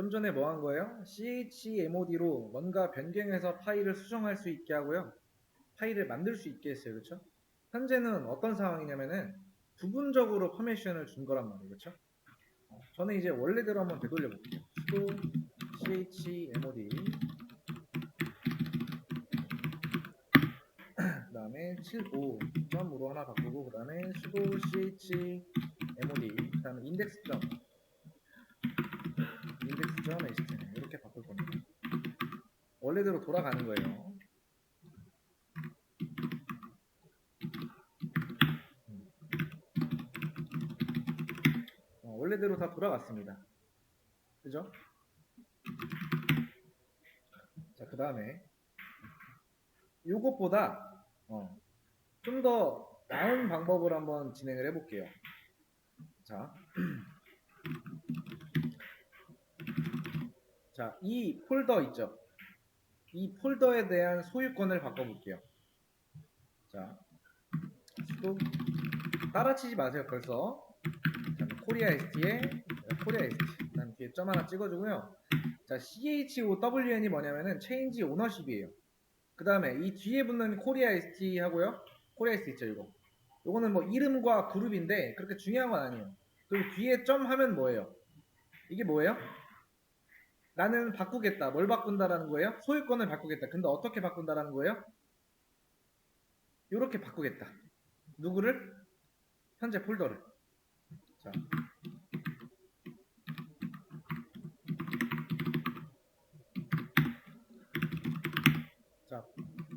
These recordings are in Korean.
좀 전에 뭐 한 거예요? chmod로 뭔가 변경해서 파일을 수정할 수 있게 하고요. 파일을 만들 수 있게 했어요. 그렇죠? 현재는 어떤 상황이냐면은 부분적으로 퍼미션을 준 거란 말이에요. 그렇죠? 저는 이제 원래대로 한번 되돌려 볼게요. sudo chmod 그 다음에 75점으로 하나 바꾸고 그 다음에 sudo chmod 그 다음에 index 점 index 점 html 이렇게 바꿀 겁니다. 원래대로 돌아가는 거예요. 음. 어, 원래대로 다 돌아갔습니다. 그죠? 자, 그 다음에 요것보다 어, 좀 더 나은 방법을 한번 진행을 해볼게요. 자, 자, 이 폴더 있죠? 이 폴더에 대한 소유권을 바꿔볼게요. 자, 수도 따라치지 마세요. 벌써 자, 코리아 ST에 코리아 ST 그다음 뒤에 점 하나 찍어주고요. 자, CHOWN이 뭐냐면은 체인지 오너십이에요. 그 다음에 이 뒤에 붙는 코리아 ST 하고요. 코리아 ST 있죠, 이거. 요거는 뭐 이름과 그룹인데 그렇게 중요한 건 아니에요. 그리고 뒤에 점 하면 뭐예요? 이게 뭐예요? 나는 바꾸겠다. 뭘 바꾼다라는 거예요? 소유권을 바꾸겠다. 근데 어떻게 바꾼다라는 거예요? 이렇게 바꾸겠다. 누구를? 현재 폴더를. 자. 자,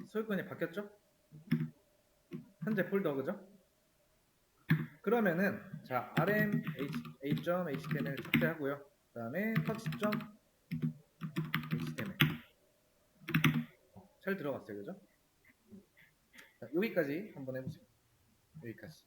소유권이 바뀌었죠? 현재 폴더 그죠? 그러면은 자 rm a.html 삭제하고요. 그 다음에 touch.html 어, 잘 들어갔어요, 그죠? 자, 여기까지 한번 해보세요. 여기까지.